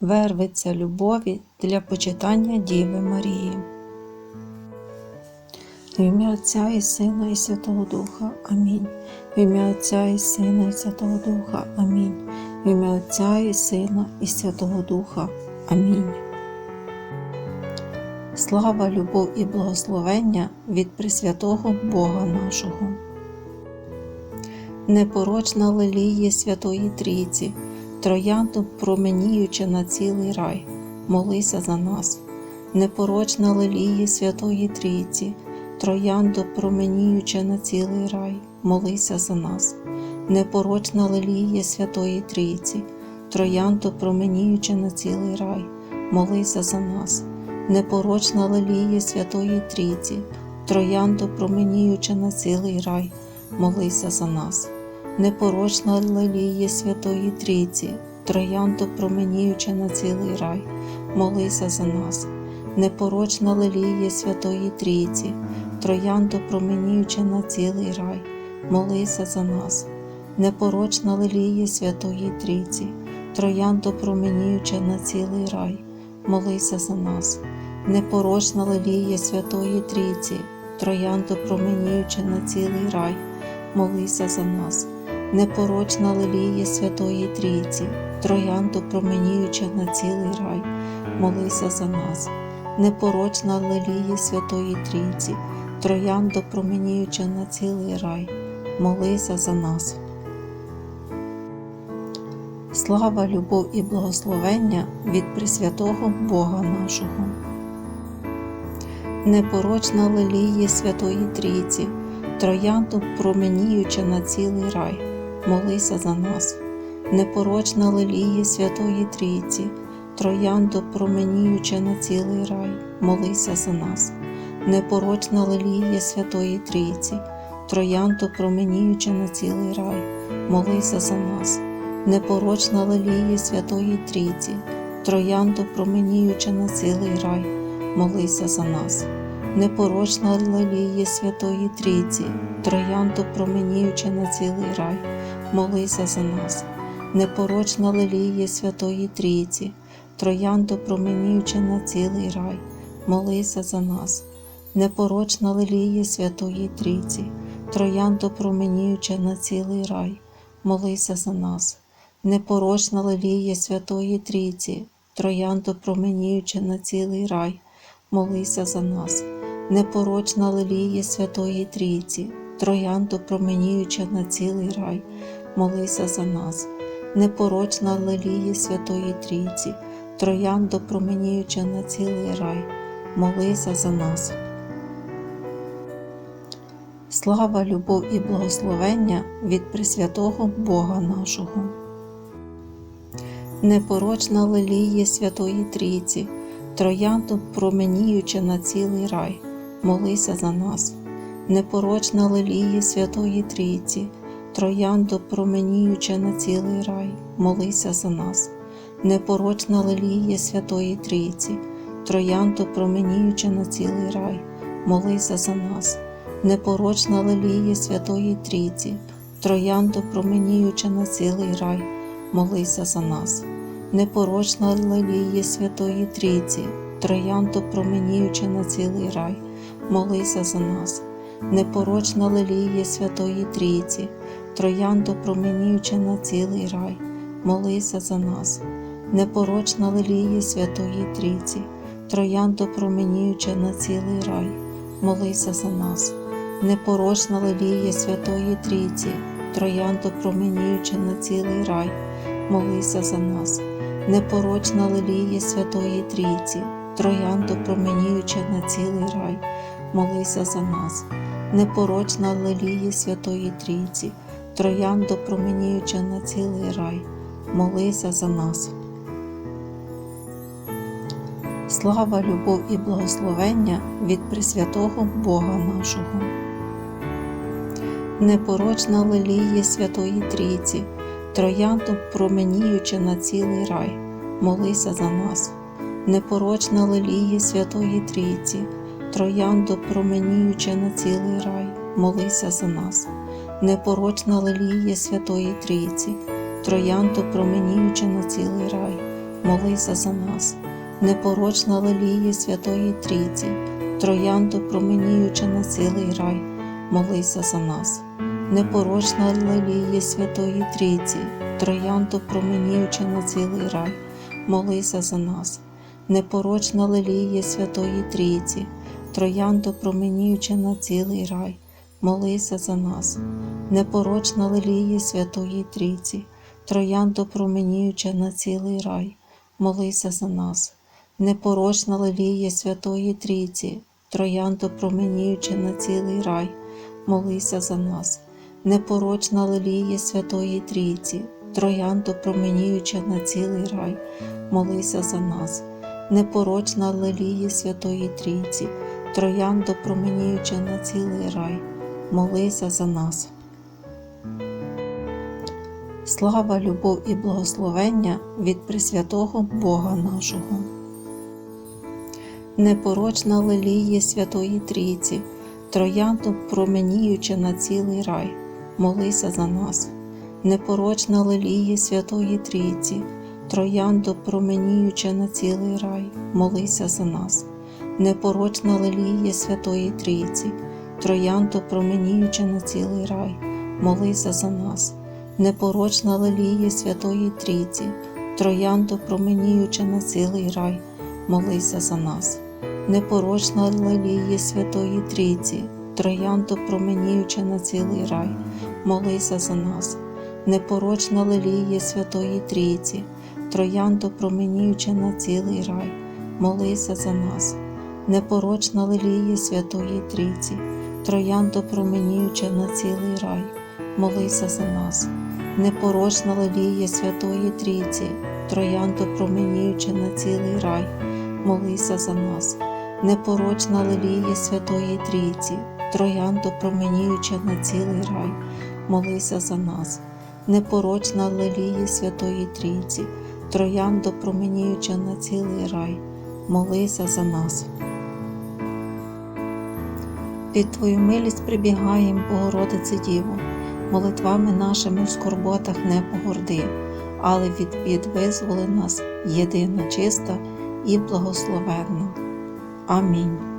вервиться любові для почитання Діви Марії. В ім'я Отця і Сина і Святого Духа. Амінь. В ім'я Отця і Сина і Святого Духа. Амінь. В ім'я Отця і Сина і Святого Духа. Амінь. Слава, любов і благословення від Пресвятого Бога нашого. Непорочна лилії Святої Трійці, троянду променіючи на цілий рай, молися за нас. Непорочна лилії Святої Трійці, троянду променіючи на цілий рай, молися за нас. Непорочна лилія Святої Трійці, троянду променіючи на цілий рай, молися за нас. Непорочна лилія Святої Трійці, троянду променіючи на цілий рай, молися за нас. Непорочна лилія Святої Трійці, троянду променіючи на цілий рай, молися за нас. Непорочна лилія Святої Трійці, троянду променіючи на цілий рай, молися за нас. Непорочна лилія Святої Трійці, троянду променіючи на цілий рай, молися за нас. Непорочна лилія Святої Трійці, троянду променіючи на цілий рай, молися за нас. Непорочна лилія Святої Трійці, троянду променіючи на цілий рай, молися за нас. Непорочна лилія Святої Трійці, троянду променіючи на цілий рай, молися за нас. Слава, любов і благословення від Пресвятого Бога нашого. Непорочна лилії Святої Трійці, троянду променіючи на цілий рай, молися за нас. Непорочна лилії Святої Трійці, троянду променіючи на цілий рай, молися за нас. Непорочна лилія Святої Трійці, троянду променіючи на цілий рай, молися за нас. Непорочна лилії Святої Трійці, троянду променіючи на цілий рай, молися за нас. Непорочна лилії Святої Трійці, троянду променіючи на цілий рай, молися за нас. Непорочна лилії Святої Трійці, троянду променіючи на цілий рай, молися за нас. Непорочна лилії Святої Трійці, троянду променіючи на цілий рай, молися за нас. Непорочна лилія Святої Трійці, троянду променіючи на цілий рай, молися за нас. Непорочна лилія Святої Трійці, троянду променіючи на цілий рай, молися за нас. Непорочна лилія Святої Трійці, троянду променіючи на цілий рай, молися за нас. Слава, любов і благословення від Пресвятого Бога нашого. Непорочна лилії Святої Трійці, троянду променіючи на цілий рай, молися за нас. Непорочна лилії Святої Трійці, троянду променіючи на цілий рай, молися за нас. Непорочна лилії Святої Трійці, троянду променіючи на цілий рай, молися за нас. Непорочна лилії Святої Трійці, троянду променіючи на цілий рай, молися за нас. Непорочна лилії Святої Трійці, троянду променіючи на цілий рай, молися за нас. Непорочна лилії Святої Трійці, троянду променіючи на цілий рай, молися за нас. Непорочна лилії Святої Трійці, троянду променіючи на цілий рай, молися за нас. Непорочна лилія Святої Трійці, троянду променіючи на цілий рай, молися за нас. Непорочна лилія Святої Трійці, троянду променіючи на цілий рай, молися за нас. Непорочна лилія Святої Трійці, троянду променіючи на цілий рай, молися за нас. Слава, любов і благословення від Пресвятого Бога нашого. Непорочна лилії Святої Трійці, троянду променіючи на цілий рай, молися за нас. Непорочна лилії Святої Трійці, троянду променіючи на цілий рай, молися за нас. Непорочна лилія Святої Трійці, троянду променіючи на цілий рай, молися за нас, непорочна лелія Святої Трійці, троянду променіючи на цілий рай, молися за нас, непорочна лелія Святої Трійці, троянду променіючи на цілий рай, молися за нас, непорочна лелія Святої Трійці, троянду променіючи на цілий рай, молися за нас, непорочна лелія Святої Трійці, троянду променіючи на цілий рай, молися за нас, непорочна лелія Святої Трійці, троянду променіючи на цілий рай, молися за нас, непорочна лелія Святої Трійці, троянду променіючи на цілий рай, молися за нас, непорочна лелія Святої Трійці, троянду променіючи на цілий рай, молися за нас. Слава, любов і благословення від Пресвятого Бога нашого. Непорочна лелія Святої Трійці, троянду променіючи на цілий рай, молися за нас. Непорочна лелія Святої Трійці, троянду променіючи на цілий рай, молися за нас. Непорочна лелія Святої Трійці, троянду променіючи на цілий рай, молися за нас непорочна лелія Святої Трійці, троянду променіючи на цілий рай, молися за нас. Непорочна лелія Святої Трійці, троянду променіючи на цілий рай, молися за нас. Непорочна лелія Святої Трійці, троянду променіючи на цілий рай, молися за нас. Непорочна лелія Святої Трійці, троянду променіючи на цілий рай, молися за нас. Непорочна лелія Святої Трійці, троянду променіючи на цілий рай, молися за нас, непорочна лелія Святої Трійці, троянду променіючи на цілий рай, молися за нас, непорочна лелія Святої Трійці, троянду променіючи на цілий рай, молися за нас. Під Твою милість прибігаєм, Богородице Діво, молитвами нашими в скорботах не погорди, але від бід визволи нас єдина чиста і благословенна. Амінь.